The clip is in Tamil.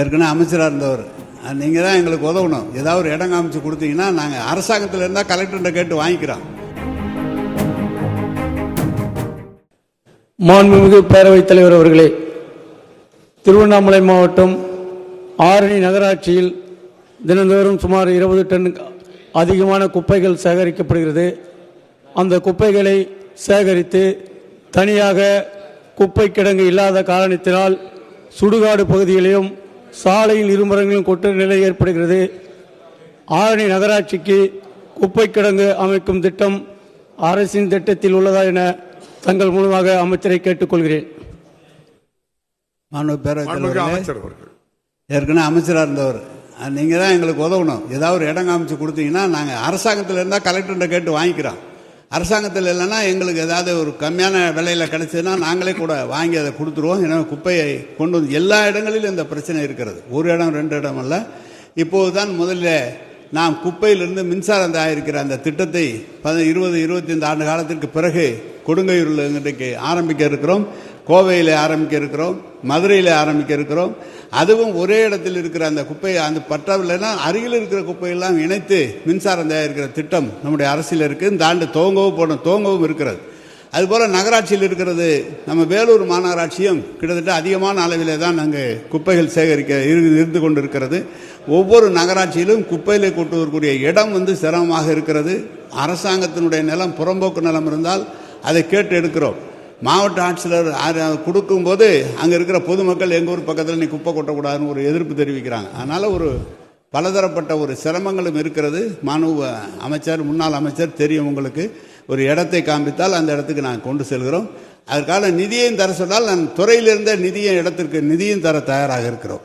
ஏற்கனவே அமைச்சராக இருந்தவர். நீங்கள் தான் எங்களுக்கு உதவணும். ஏதாவது ஒரு இடம் காமிச்சு கொடுத்தீங்கன்னா நாங்கள் அரசாங்கத்தில் இருந்தால் கலெக்டர்கிட்ட கேட்டு வாங்கிக்கிறோம். மாண்புமிகு பேரவைத் தலைவர் அவர்களே திருவண்ணாமலை மாவட்டம் ஆரணி நகராட்சியில் தினந்தோறும் சுமார் இருபது டன் அதிகமான குப்பைகள் சேகரிக்கப்படுகிறது. அந்த குப்பைகளை சேகரித்து தனியாக குப்பை கிடங்கு இல்லாத காரணத்தினால் சுடுகாடு பகுதிகளையும் சாலையில் இருமரங்களிலும் கொட்டு நிலை ஏற்படுகிறது. ஆரணி நகராட்சிக்கு குப்பை கிடங்கு அமைக்கும் திட்டம் அரசின் திட்டத்தில் உள்ளதா என தங்கள் மூலமாக அமைச்சரை கேட்டுக்கொள்கிறேன். மாண்பு பேரவைத் ஏற்கனவே அமைச்சராக இருந்தவர். நீங்கள் தான் எங்களுக்கு உதவணும். ஏதாவது ஒரு இடம் காமிச்சு கொடுத்தீங்கன்னா நாங்கள் அரசாங்கத்தில் இருந்தால் கலெக்டர்கிட்ட கேட்டு வாங்கிக்கிறோம். அரசாங்கத்தில் இல்லைன்னா எங்களுக்கு ஏதாவது ஒரு கம்மியான விலையில் கிடைச்சதுன்னா நாங்களே கூட வாங்கி அதை கொடுத்துருவோம். ஏன்னா குப்பையை கொண்டு வந்து எல்லா இடங்களிலும் இந்த பிரச்சனை இருக்கிறது. ஒரு இடம் ரெண்டு இடம் அல்ல இப்போது தான் முதல்ல நாம் குப்பையிலிருந்து மின்சாரம் தயாரிக்கிற அந்த திட்டத்தை பத இருபது இருபத்தைந்து ஆண்டு காலத்திற்கு பிறகு கொடுங்கையூரில் இன்றைக்கு ஆரம்பிக்க இருக்கிறோம். கோவையில் ஆரம்பிக்க இருக்கிறோம். மதுரையில் ஆரம்பிக்க இருக்கிறோம். அதுவும் ஒரே இடத்தில் இருக்கிற அந்த குப்பையை அந்த பற்றாவில்லைன்னா அருகில் இருக்கிற குப்பையெல்லாம் இணைத்து மின்சாரம் தயாரிக்கிற திட்டம் நம்முடைய அரசியல் இருக்குது இந்த ஆண்டு துவங்கவும் போன துவங்கவும் இருக்கிறது. அதுபோல் நகராட்சியில் இருக்கிறது நம்ம வேலூர் மாநகராட்சியும் கிட்டத்தட்ட அதிகமான அளவிலே தான் அங்கே குப்பைகள் சேகரிக்க இரு- இருந்து கொண்டிருக்கிறது. ஒவ்வொரு நகராட்சியிலும் குப்பையிலே கொட்டுவதற்குரிய இடம் வந்து சிரமமாக இருக்கிறது. அரசாங்கத்தினுடைய நிலம் புறம்போக்கு நிலம் இருந்தால் அதை கேட்டு எடுக்கிறோம். மாவட்ட ஆட்சியர் ஆர- கொடுக்கும்போது அங்கே இருக்கிற பொதுமக்கள் எங்கள் ஊர் பக்கத்தில் நீ குப்பை கொட்டக்கூடாதுன்னு ஒரு எதிர்ப்பு தெரிவிக்கிறாங்க. அதனால் ஒரு பலதரப்பட்ட ஒரு சிரமங்களும் இருக்கிறது. மாணவ அமைச்சர் முன்னாள் அமைச்சர் தெரியும் உங்களுக்கு. ஒரு இடத்தை காண்பித்தால் அந்த இடத்துக்கு நாங்கள் கொண்டு செல்கிறோம். அதற்கான நிதியையும் தர சொன்னால் நான் துறையிலிருந்த நிதியை இடத்திற்கு நிதியும் தர தயாராக இருக்கிறோம்.